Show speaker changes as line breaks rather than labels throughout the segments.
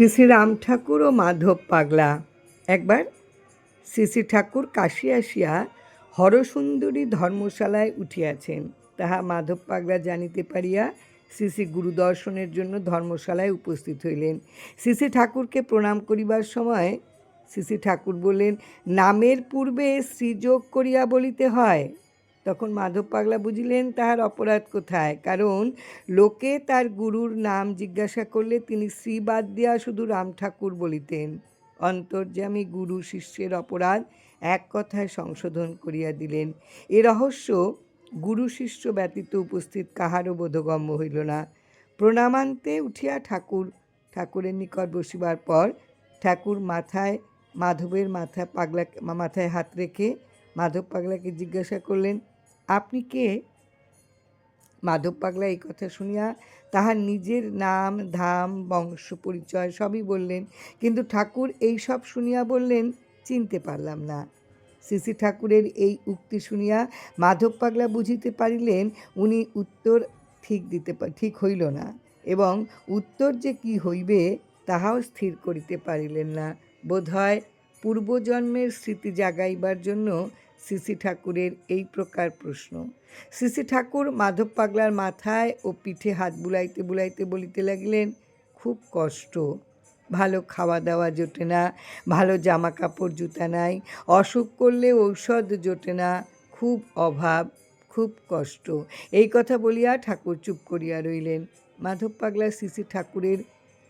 শ্রী শ্রী রাম ঠাকুর ও মাধব পাগলা। একবার শ্রী শ্রী ঠাকুর কাশি আসিয়া হরসুন্দরী ধর্মশালায় উঠিয়াছেন। তাহা মাধব পাগলা জানিতে পারিয়া শ্রী শ্রী গুরুদর্শনের জন্য ধর্মশালায় উপস্থিত হইলেন। শ্রী শ্রী ঠাকুরকে প্রণাম করিবার সময় শ্রী শ্রী ঠাকুর বললেন, নামের পূর্বে শ্রীযোগ করিয়া বলিতে হয়। তখন মাধব পাগলা বুঝিলেন তাহার অপরাধ কোথায়। কারণ লোকে তার গুরুর নাম জিজ্ঞাসা করলে তিনি শ্রী বাদ দিয়া শুধু রাম ঠাকুর বলিতেন। অন্তর্যামী গুরু শিষ্যের অপরাধ এক কথায় সংশোধন করিয়া দিলেন। এ রহস্য গুরু শিষ্য ব্যতীত উপস্থিত কাহারও বোধগম্য হইল না। প্রণামান্তে উঠিয়া ঠাকুর, ঠাকুরের নিকট বসিবার পর ঠাকুর মাথায়, মাধবের মাথা পাগলা মাথায় হাত রেখে মাধব পাগলাকে জিজ্ঞাসা করলেন আপনি কে? মাধব পাগলা এই কথা শুনিয়া তাহার নিজের নাম, ধাম, বংশ, পরিচয় সবই বললেন। কিন্তু ঠাকুর এই সব শুনিয়া বললেন, চিনতে পারলাম না। শ্রী ঠাকুরের এই উক্তি শুনিয়া মাধব পাগলা বুঝিতে পারিলেন, উনি উত্তর ঠিক দিতে ঠিক হইল না এবং উত্তর যে কি হইবে তাহাও স্থির করিতে পারিলেন না। বোধহয় পূর্বজন্মের স্মৃতি জাগাইবার জন্য শ্রী ঠাকুরের এই প্রকার প্রশ্ন। শ্রী ঠাকুর মাধব পাগলার মাথায় ও পিঠে হাত বুলাইতে বুলাইতে বলিতে লাগিলেন, খুব কষ্ট। ভালো খাওয়া দাওয়া জোটে না, ভালো জামা কাপড় জুতা নাই, অসুখ করলে ঔষধ জোটে না, খুব অভাব, খুব কষ্ট। এই কথা বলিয়া ঠাকুর চুপ করিয়া রইলেন। মাধব পাগলা শ্রী ঠাকুরের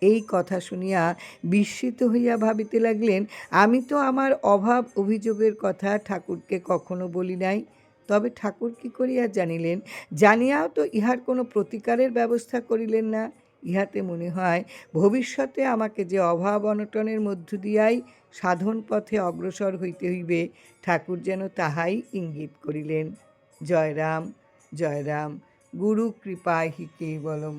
এই কথা শুনিয়া বিস্মিত হইয়া ভাবিতে লাগলেন, আমি তো আমার অভাব অভিযোগের কথা ঠাকুরকে কখনো বলি নাই। তবে ঠাকুর কি করিয়া জানিলেন? জানিয়াও তো ইহার কোনো প্রতিকারের ব্যবস্থা করিলেন না। ইহাতে মনে হয়, ভবিষ্যতে আমাকে যে অভাব অনটনের মধ্য দিয়াই সাধন পথে অগ্রসর হইতে হইবে, ঠাকুর যেন তাহাই ইঙ্গিত করিলেন। জয়রাম জয়রাম, গুরু কৃপায় হি কেবলম।